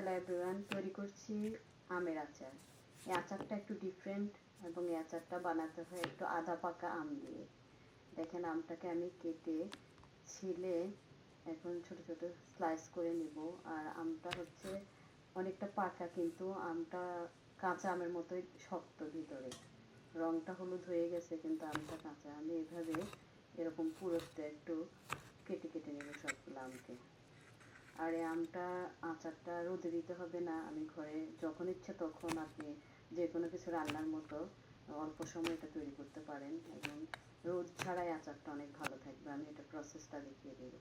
Hello everyone তৈরি করছি, আমের আচার। এই আচারটা একটু ডিফারেন্ট এবং এই আচারটা বানাতে হয় একটু আধা পাকা আম দিয়ে। দেখেন আমটাকে আমি কেটে ছিলে এখন ছোট ছোট স্লাইস করে নিব। আর আমটা হচ্ছে অনেকটা পাকা, কিন্তু আমটা কাঁচা আমের মতোই শক্ত ভিতরে। রংটা হলুদ হয়ে গেছে, কিন্তু আমটা কাঁচা। আমি এভাবে এরকম পুরোতে একটু কেটে কেটে নেব সবগুলো আমকে। আর এই আমটা আচারটা রোদে দিতে হবে না। আমি ঘরে যখন ইচ্ছে তখন আপনি যে কোনো কিছু রান্নার মতো অল্প সময় এটা তৈরি করতে পারেন। এবং রোদ ছাড়াই আচারটা অনেক ভালো থাকবে। আমি এটা প্রসেসটা দেখিয়ে দেব।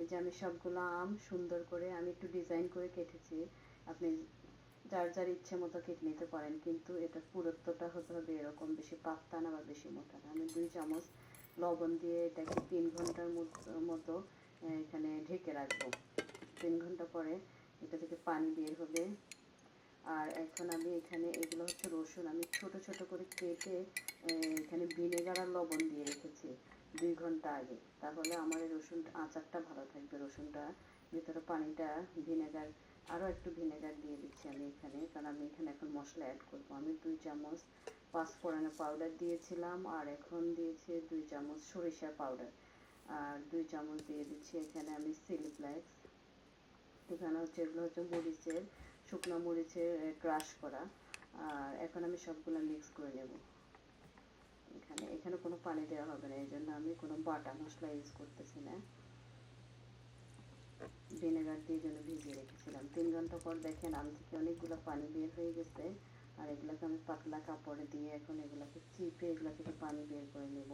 এই যে আমি সবগুলো আম সুন্দর করে আমি একটু ডিজাইন করে কেটেছি। আপনি যার যার ইচ্ছে মতো কেটে নিতে পারেন। কিন্তু এটা পুরুত্বটা হতে হবে এরকম বেশি পাততা না বা বেশি মোটা না। আমি দুই চামচ লবণ দিয়ে এটাকে তিন ঘণ্টার মতো এখানে ঢেকে রাখব। তিন ঘণ্টা পরে এটা থেকে পানি বের হবে। আর এখন আমি এখানে এগুলো হচ্ছে রসুন। আমি ছোট ছোট করে কেটে এখানে ভিনেগার আর লবণ দিয়ে রেখেছি দুই ঘণ্টা আগে, তাহলে আমার এই রসুন আচারটা ভালো থাকবে, রসুনটা ভিতরে পানিটা ভিনেগার, আরও একটু ভিনেগার দিয়ে দিচ্ছি আমি এখানে, কারণ আমি এখানে এখন মশলা অ্যাড করব। আমি দুই চামচ পাঁচফোড়নের পাউডার দিয়েছিলাম, আর এখন দিয়েছি দুই চামচ সরিষার পাউডার আর দুই চামচ দিয়ে দিচ্ছি এখানে আমি সিলি ফ্লেক্স এখানে হচ্ছে, এগুলো হচ্ছে মরিচের, শুকনো মরিচের ক্রাশ করা। আর এখন আমি সবগুলো মিক্স করে নেব। এখানে এখানে কোনো পানি দেওয়া হবে না এই জন্য আমি কোনো বাটা মশলা ইউজ করতেছি না। ভিনেগার দিয়ে জন্য ভিজিয়ে রেখেছিলাম। তিন ঘণ্টা পর দেখেন আম থেকে অনেকগুলো পানি বের হয়ে গেছে, আর এগুলোকে আমি পাতলা কাপড়ে দিয়ে এখন এগুলোকে চিপে এগুলো থেকে পানি বের করে নেব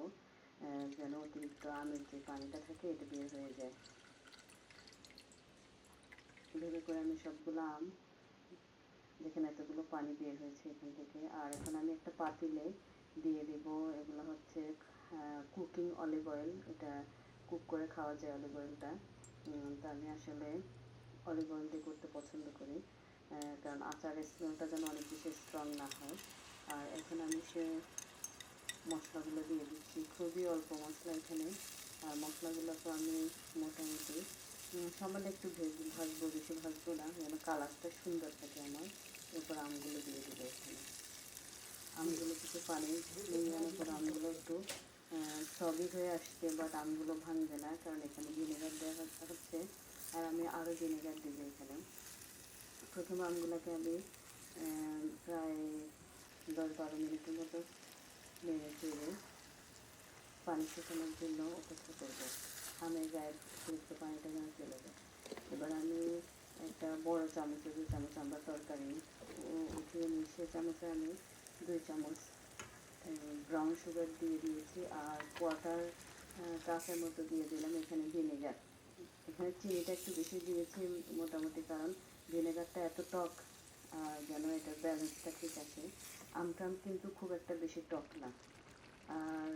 যেন অতিরিক্ত আমের যে পানিটা থাকে, এটা বের হয়ে যায়। ভেবে করে আমি সবগুলো আম, দেখেন এতগুলো পানি বের হয়েছে এখান থেকে। আর এখন আমি একটা পাতিলে দিয়ে দেব, এগুলো হচ্ছে কুকিং অলিভ অয়েল এটা কুক করে খাওয়া যায় অলিভ অয়েলটা তা আমি আসলে অলিভ অয়েল দিয়ে করতে পছন্দ করি কারণ আচারের স্মেলটা যেন অনেক বেশি স্ট্রং না হয়। আর এখন আমি সে মশলাগুলো দিয়ে দিচ্ছি, খুবই অল্প মশলা এখানে। আর মশলাগুলোকে আমি মোটামুটি সামান্য একটু ভাজবো, বেশি ভাজবো না, যেন কালারটা সুন্দর থাকে আমার। এরপর আমগুলো দিয়ে দেবো এখানে। আমগুলো কিছু পানি নিয়ে পর আমগুলো একটু সবই হয়ে আসছে বাট আমগুলো ভাঙবে না, কারণ এখানে ভিনেগার দেওয়া হচ্ছে আর আমি আরও ভিনেগার দেবো এখানে। প্রথম আমগুলোকে আমি প্রায় দশ বারো মিনিটের মতো নেড়ে চেড়ে পানি শুকানোর জন্য অপেক্ষা করব। আমের গায়ের অতিরিক্ত পানিটা যেন চলে যায়। এবার আমি একটা বড় চামচে, দুই চামচ আমরা তরকারি উঠিয়ে নিই। সে চামচে আমি দুই চামচ ব্রাউন সুগার দিয়ে দিয়েছি আর কোয়াটার কাপের মতো দিয়ে দিলাম, এখানে ভিনেগার এখানে চিনিটা একটু বেশি দিয়েছি মোটামুটি, কারণ ভিনেগারটা এত টক, আর যেন এটার ব্যালেন্সটা ঠিক আছে। আমটাম কিন্তু খুব একটা বেশি টক না। আর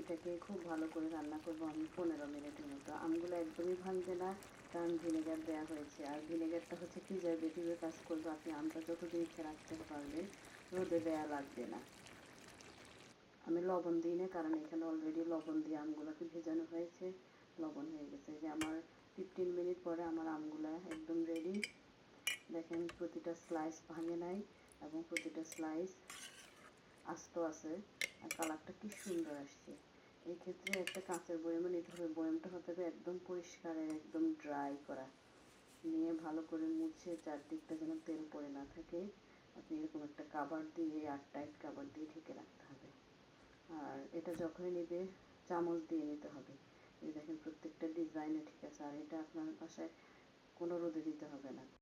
এটাকে খুব ভালো করে রান্না করব আমি পনেরো মিনিটের মতো। আমগুলো একদমই ভাঙবে না, কারণ ভিনেগার দেওয়া হয়েছে। আর ভিনেগারটা হচ্ছে প্রিজারভেটিভে কাজ করবে আপনি আমটা যতদিন রাখতে পারবেন, রোদে দেওয়া লাগবে না। আমি লবণ দিই না কারণ এখানে অলরেডি লবণ দিয়ে আমগুলোকে ভেজানো হয়েছে। লবণ হয়ে গেছে। যে আমার ফিফটিন মিনিট পরে আমার আমগুলো একদম রেডি দেখেন প্রতিটা স্লাইস ভাঙে নাই এবং প্রতিটা স্লাইস আস্ত আছে। আর কালারটা কি সুন্দর আসছে। এই ক্ষেত্রে একটা কাঁচের বয়ামে নিতে হবে বয়ামটা হতে হবে একদম পরিষ্কার, একদম ড্রাই করা। নিয়ে ভালো করে মুছে চারদিকটা যেন তেল পড়ে না থাকে। আপনি এরকম একটা কাবার দিয়ে আর টাইট কাবার দিয়ে ঢেকে রাখতে হবে। আর এটা যখনই নেবে, চামচ দিয়ে নিতে হবে। এই দেখেন প্রত্যেকটা ডিজাইনে ঠিক আছে। আর এটা আপনার বাসায় কোনো রোদে দিতে হবে না।